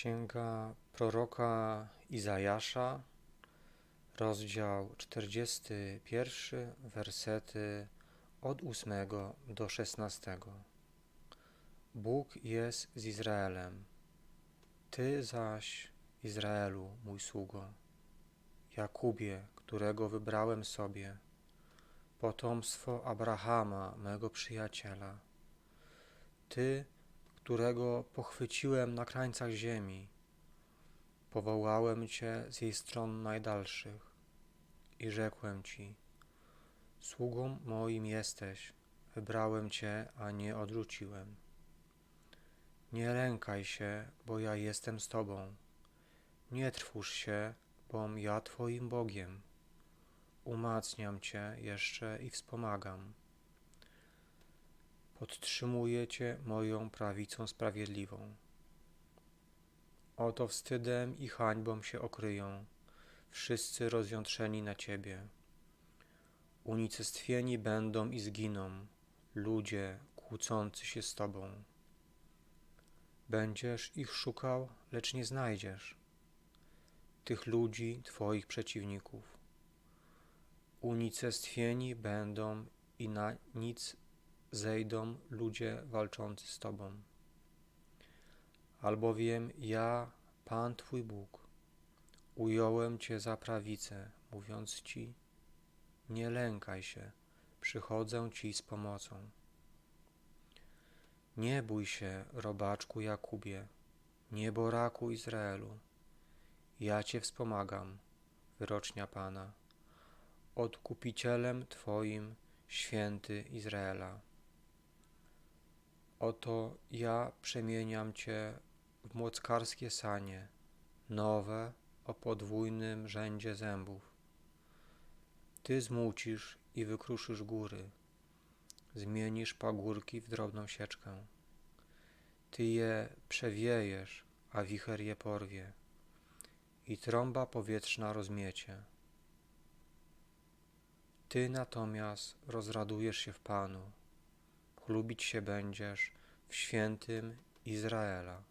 Księga proroka Izajasza, rozdział 41, wersety od 8 do 16. Bóg jest z Izraelem, Ty zaś, Izraelu, mój sługo, Jakubie, którego wybrałem sobie, potomstwo Abrahama, mego przyjaciela, Ty, którego pochwyciłem na krańcach ziemi. Powołałem Cię z jej stron najdalszych i rzekłem Ci, sługą moim jesteś, wybrałem Cię, a nie odrzuciłem. Nie lękaj się, bo ja jestem z Tobą. Nie trwóż się, bom ja Twoim Bogiem. Umacniam Cię jeszcze i wspomagam podtrzymuję Cię moją prawicą sprawiedliwą. Oto wstydem i hańbą się okryją wszyscy rozjątrzeni na Ciebie. Unicestwieni będą i zginą ludzie kłócący się z Tobą. Będziesz ich szukał, lecz nie znajdziesz, tych ludzi, Twoich przeciwników. Unicestwieni będą i na nic zejdą ludzie walczący z Tobą. Albowiem ja, Pan Twój Bóg, ująłem Cię za prawicę, mówiąc Ci, nie lękaj się, przychodzę Ci z pomocą. Nie bój się, robaczku Jakubie, nieboraku Izraelu, ja Cię wspomagam, wyrocznia Pana, odkupicielem Twoim, święty Izraela. Oto ja przemieniam Cię w młockarskie sanie, nowe o podwójnym rzędzie zębów. Ty zmucisz i wykruszysz góry, zmienisz pagórki w drobną sieczkę. Ty je przewiejesz, a wicher je porwie i trąba powietrzna rozmiecie. Ty natomiast rozradujesz się w Panu chlubić się będziesz w świętym Izraela.